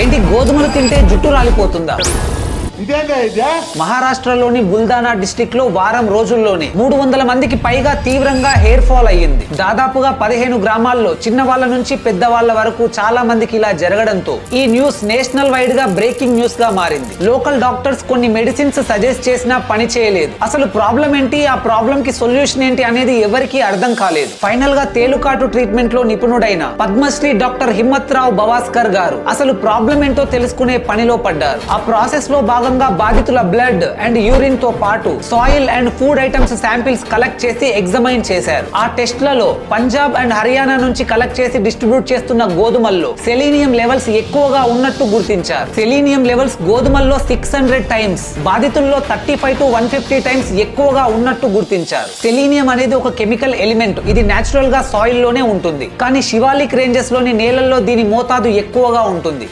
ఏంటి గోధుమలు తింటే జుట్టు రాలిపోతుందా? మహారాష్ట్రలోని బుల్దానా డిస్టిక్లో వారం రోజుల్లోనే మూడు వందల మందికి పైగా తీవ్రంగా హెయిర్ ఫాల్ అయ్యింది. దాదాపుగా పదిహేను గ్రామాల్లో చిన్న వాళ్ళ నుంచి పెద్ద వాళ్ళ వరకు చాలా మందికి ఇలా జరగడంతో ఈ న్యూస్ నేషనల్ వైడ్గా బ్రేకింగ్ న్యూస్గా మారింది. లోకల్ డాక్టర్స్ కొన్ని మెడిసిన్స్ సజెస్ట్ చేసినా పని చేయలేదు. అసలు ప్రాబ్లం ఏంటి? ఆ ప్రాబ్లం కి సొల్యూషన్ ఏంటి అనేది ఎవరికీ అర్థం కాలేదు. ఫైనల్గా తేలుకాటు ట్రీట్మెంట్లో నిపుణుడైన పద్మశ్రీ డాక్టర్ హిమ్మత్ రావు భవాస్కర్ గారు అసలు ప్రాబ్లం ఏంటో తెలుసుకునే పనిలో పడ్డారు. ఆ ప్రాసెస్లో బాగా భాగంగా బాధితుల బ్లడ్ అండ్ యూరిన్తో పాటు soil and food items samples collect చేసి ఎగ్జమైన్ చేశారు. ఆ టెస్ట్లలో పంజాబ్ అండ్ హర్యానా నుంచి కలెక్ట్ చేసి డిస్ట్రిబ్యూట్ చేస్తున్న గోధుమల్లో సెలీనియం లెవెల్స్ ఎక్కువగా ఉన్నట్టు గుర్తించారు. సెలీనియం లెవెల్స్ గోధుమల్లో six hundred times బాధితుల్లో thirty five to one fifty times ఎక్కువగా ఉన్నట్టు గుర్తించారు. సెలీనియం అనేది ఒక కెమికల్ ఎలిమెంట్. ఇది నేచురల్గా సాయిల్లోనే ఉంటుంది. కానీ శివాలిక్ రేంజెస్లోని నేలల్లో దీని మోతాదు ఎక్కువగా ఉంటుంది.